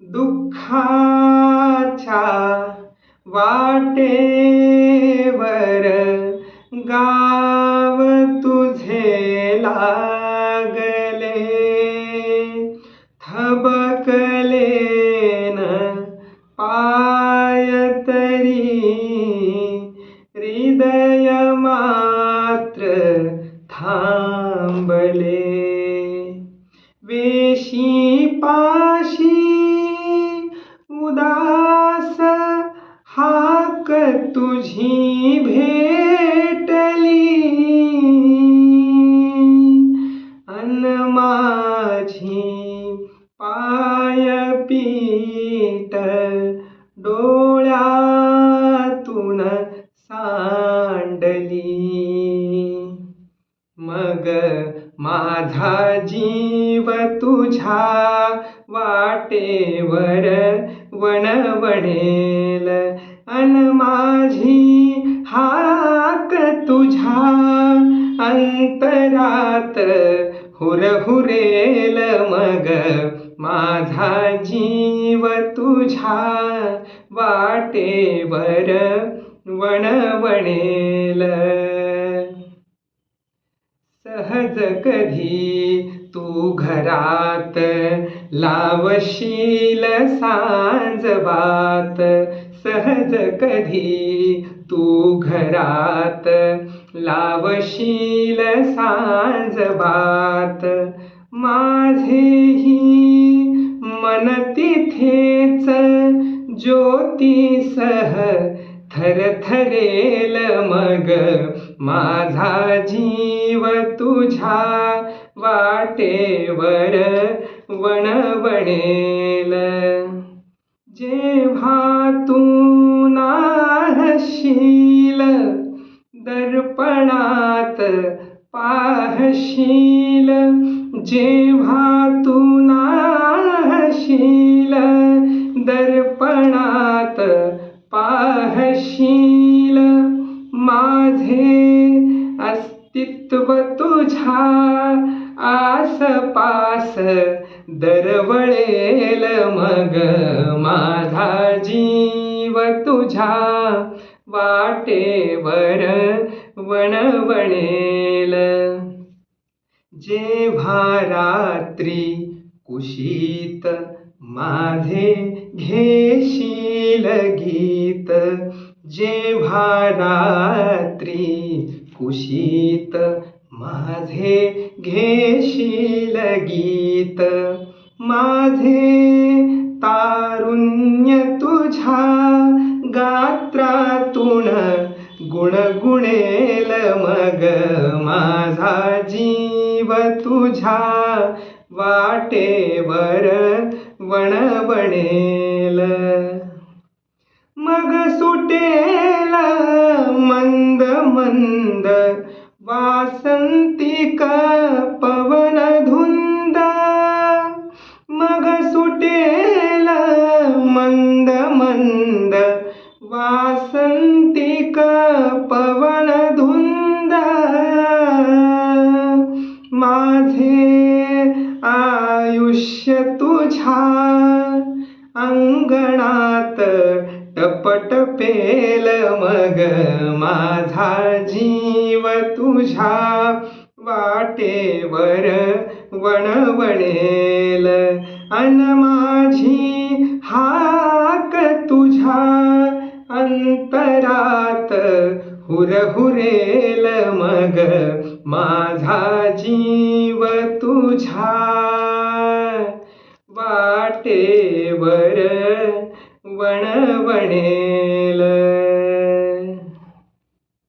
दुःखाच्या वाटेवर गाव तुझे लागले. थबकले न पाय तरी हृदय मात्र था तुझी भेटली. अन माझी पाय पीट डोळ्यातून सांडली. मग माझा जीव तुझ्या वाटेवर वणवणेल. अन माझी हाक तुझ्या अंतरात हुरहुरेल मग माझा जीव तुझ्या वाटेवर वणवणेल. सहज कधी तू घरात लावशील सांजवात सहज कधी तू घरात लावशील सांजवात माझेही मन तिथेच ज्योतीसह थरथरेल मग. माझा जीव तुझ्या वाटेवर वणवणेल. जेव्हा तू नाहशील दर्पणात पाहशील. जेव्हा तू नाहशील दर्पणात पाहशील. माझे अस्तित्व तुझ्या आसपास दरवळेल मग माझा जीव तुझ्या वाटेवर वणवणेल. जेव्हा रात्री कुशीत माझे घेशील गीत जेव्हा रात्री कुशीत माझे घेशील गीत माझे तारुण्य तुझ्या गात्रातून गुणगुणेल मग माझा जीव तुझ्या वाटेवर वणवणेल मग सुटेल मंद मंद वासंतिक पवन धुंद? मग सुटेल मंद मंद. वासंतिक पवन धुंद? माझे आयुष्य तुझ्या अंगणात टपटपेल ग माझा जीव तुझ्या वाटेवर वणवणेल. अन माझी हाक तुझ्या अंतरात हुरहुरेल. मग माझा जीव तुझ्या वाटेवर वणवणे